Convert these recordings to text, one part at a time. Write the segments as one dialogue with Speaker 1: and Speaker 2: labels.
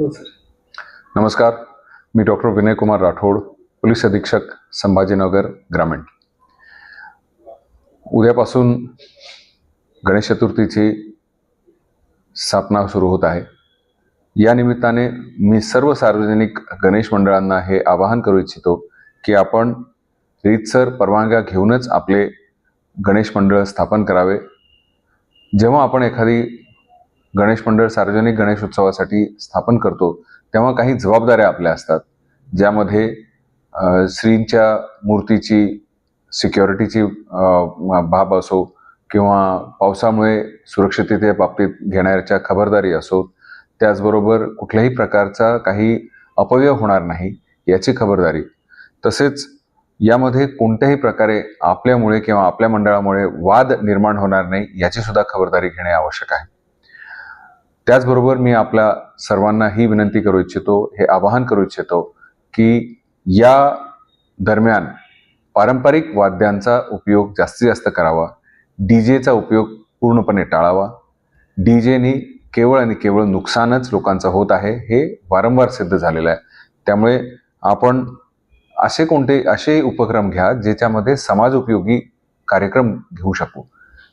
Speaker 1: हो,
Speaker 2: नमस्कार मी डॉक्टर विनय कुमार राठोड पोलीस अधीक्षक संभाजीनगर ग्रामीण. उद्यापासून गणेश चतुर्थीची स्थापना सुरू होत आहे. या निमित्ताने मी सर्व सार्वजनिक गणेश मंडळांना हे आवाहन करू इच्छितो की आपण रीतसर परवानग्या घेऊनच आपले गणेश मंडळ स्थापन करावे. जेव्हा आपण एखादी गणेश मंडळ सार्वजनिक गणेश उत्सवासाठी स्थापन करतो तेव्हा काही जबाबदाऱ्या आपल्या असतात. ज्यामध्ये श्रींच्या मूर्तीची सिक्युरिटीची बाब असो किंवा पावसामुळे सुरक्षितते बाबतीत घेण्याच्या खबरदारी असो त्याचबरोबर कुठल्याही प्रकारचा काही अपव्यय होणार नाही याची खबरदारी. तसेच यामध्ये कोणत्याही प्रकारे आपल्यामुळे किंवा आपल्या मंडळामुळे वाद निर्माण होणार नाही याची सुद्धा खबरदारी घेणे आवश्यक आहे. त्याचबरोबर मी आपल्या सर्वांना ही विनंती करू इच्छितो हे आवाहन करू इच्छितो की या दरम्यान पारंपरिक वाद्यांचा उपयोग जास्तीत जास्त करावा डी जेचा उपयोग पूर्णपणे टाळावा. डी जेनी केवळ आणि केवळ नुकसानच लोकांचं होत आहे हे वारंवार सिद्ध झालेलं आहे. त्यामुळे आपण असे कोणते असे उपक्रम घ्या ज्याच्यामध्ये समाज उपयोगी कार्यक्रम घेऊ शकू.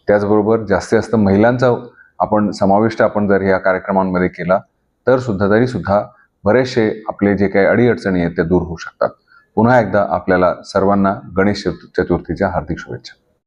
Speaker 2: त्याचबरोबर जास्तीत जास्त महिलांचा आपण समाविष्ट आपण जर या कार्यक्रमांमध्ये केला तर सुद्धा तरी सुद्धा बरेचसे आपले जे काही अडीअडचणी आहेत त्या दूर होऊ शकतात. पुन्हा एकदा आपल्याला सर्वांना गणेश चतुर्थीच्या हार्दिक शुभेच्छा.